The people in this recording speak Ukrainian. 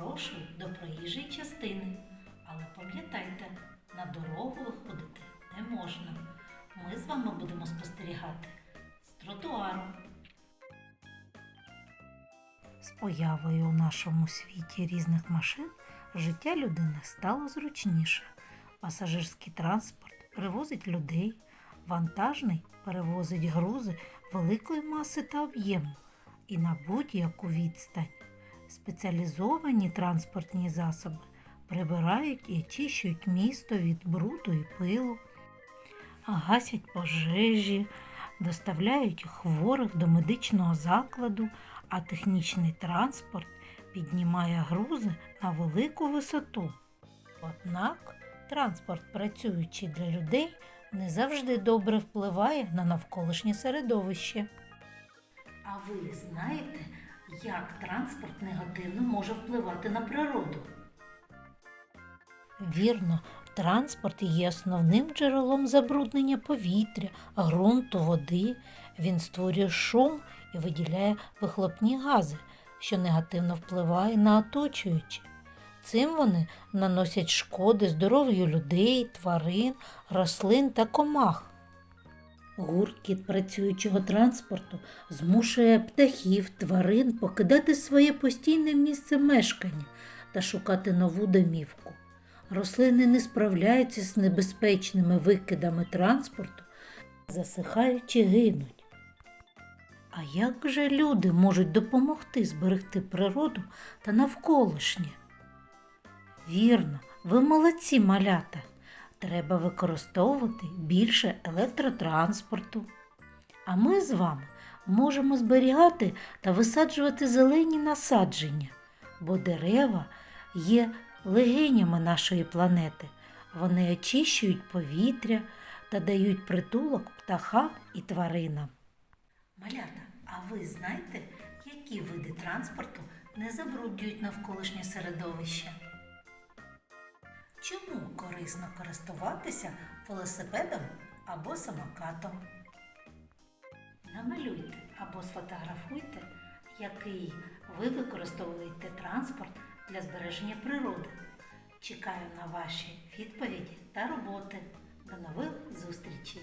Прошу до проїжджої частини. Але пам'ятайте, на дорогу виходити не можна. Ми з вами будемо спостерігати з тротуару. З появою у нашому світі різних машин життя людини стало зручніше. Пасажирський транспорт перевозить людей, вантажний перевозить грузи великої маси та об'єму і на будь-яку відстань. Спеціалізовані транспортні засоби прибирають і очищують місто від бруду і пилу, гасять пожежі, доставляють хворих до медичного закладу, а технічний транспорт піднімає грузи на велику висоту. Однак транспорт, працюючи для людей, не завжди добре впливає на навколишнє середовище. А ви знаєте, як транспорт негативно може впливати на природу? Вірно, транспорт є основним джерелом забруднення повітря, ґрунту, води. Він створює шум і виділяє вихлопні гази, що негативно впливає на оточуючі. Цим вони наносять шкоди здоров'ю людей, тварин, рослин та комах. Гуркіт працюючого транспорту змушує птахів, тварин покидати своє постійне місце мешкання та шукати нову домівку. Рослини не справляються з небезпечними викидами транспорту, засихаючи гинуть. А як же люди можуть допомогти зберегти природу та навколишнє? Вірно, ви молодці малята. Треба використовувати більше електротранспорту. А ми з вами можемо зберігати та висаджувати зелені насадження, бо дерева є легенями нашої планети. Вони очищують повітря та дають притулок птахам і тваринам. Малята, а ви знаєте, які види транспорту не забруднюють навколишнє середовище? Чому корисно користуватися велосипедом або самокатом? Намалюйте або сфотографуйте, який ви використовуєте транспорт для збереження природи. Чекаю на ваші відповіді та роботи. До нових зустрічей!